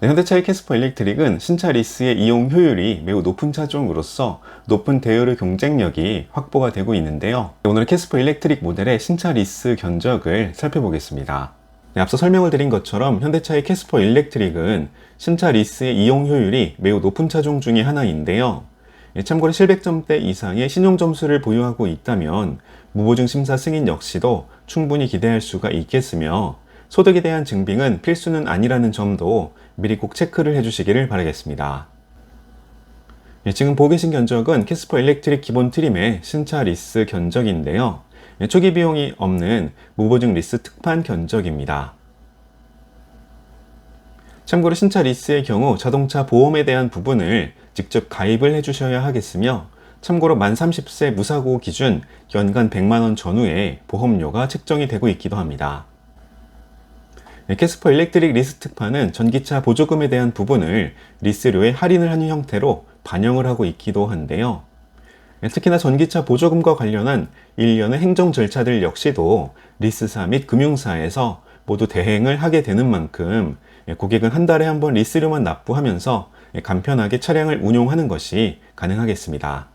네, 현대차의 캐스퍼 일렉트릭은 신차 리스의 이용 효율이 매우 높은 차종으로서 높은 대여료 경쟁력이 확보가 되고 있는데요. 네, 오늘 캐스퍼 일렉트릭 모델의 신차 리스 견적을 살펴보겠습니다. 네, 앞서 설명을 드린 것처럼 현대차의 캐스퍼 일렉트릭은 신차 리스의 이용 효율이 매우 높은 차종 중의 하나인데요. 예, 참고로 700점대 이상의 신용 점수를 보유하고 있다면 무보증 심사 승인 역시도 충분히 기대할 수가 있겠으며 소득에 대한 증빙은 필수는 아니라는 점도 미리 꼭 체크를 해주시기를 바라겠습니다. 예, 지금 보고 계신 견적은 캐스퍼 일렉트릭 기본 트림의 신차 리스 견적인데요. 예, 초기 비용이 없는 무보증 리스 특판 견적입니다. 참고로 신차 리스의 경우 자동차 보험에 대한 부분을 직접 가입을 해주셔야 하겠으며 참고로 만 30세 무사고 기준 연간 100만원 전후에 보험료가 책정이 되고 있기도 합니다. 네, 캐스퍼 일렉트릭 리스 특판은 전기차 보조금에 대한 부분을 리스료에 할인을 하는 형태로 반영을 하고 있기도 한데요. 네, 특히나 전기차 보조금과 관련한 일련의 행정 절차들 역시도 리스사 및 금융사에서 모두 대행을 하게 되는 만큼 예, 고객은 한 달에 한 번 리스료만 납부하면서 예, 간편하게 차량을 운용하는 것이 가능하겠습니다.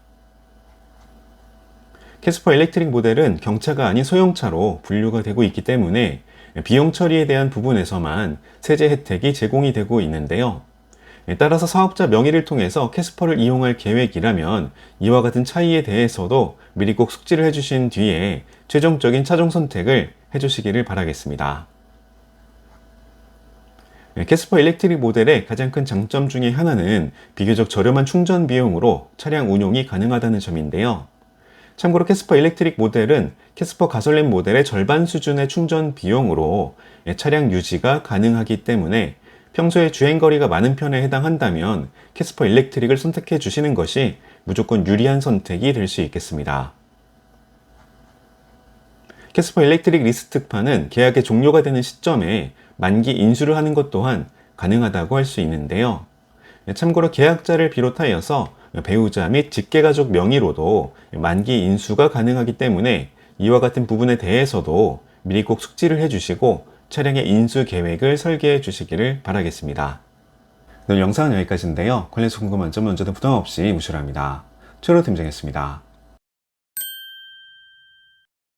캐스퍼 일렉트릭 모델은 경차가 아닌 소형차로 분류가 되고 있기 때문에 비용 처리에 대한 부분에서만 세제 혜택이 제공이 되고 있는데요. 예, 따라서 사업자 명의를 통해서 캐스퍼를 이용할 계획이라면 이와 같은 차이에 대해서도 미리 꼭 숙지를 해주신 뒤에 최종적인 차종 선택을 해주시기를 바라겠습니다. 예, 캐스퍼 일렉트릭 모델의 가장 큰 장점 중에 하나는 비교적 저렴한 충전 비용으로 차량 운용이 가능하다는 점인데요. 참고로 캐스퍼 일렉트릭 모델은 캐스퍼 가솔린 모델의 절반 수준의 충전 비용으로 예, 차량 유지가 가능하기 때문에 평소에 주행거리가 많은 편에 해당한다면 캐스퍼 일렉트릭을 선택해 주시는 것이 무조건 유리한 선택이 될 수 있겠습니다. 캐스퍼 일렉트릭 리스 특파는 계약의 종료가 되는 시점에 만기 인수를 하는 것 또한 가능하다고 할 수 있는데요. 참고로 계약자를 비롯하여서 배우자 및 직계가족 명의로도 만기 인수가 가능하기 때문에 이와 같은 부분에 대해서도 미리 꼭 숙지를 해주시고 차량의 인수 계획을 설계해 주시기를 바라겠습니다. 오늘 영상은 여기까지인데요. 관련해서 궁금한 점은 언제든 부담 없이 무시랍니다. 최로 팀장이었습니다.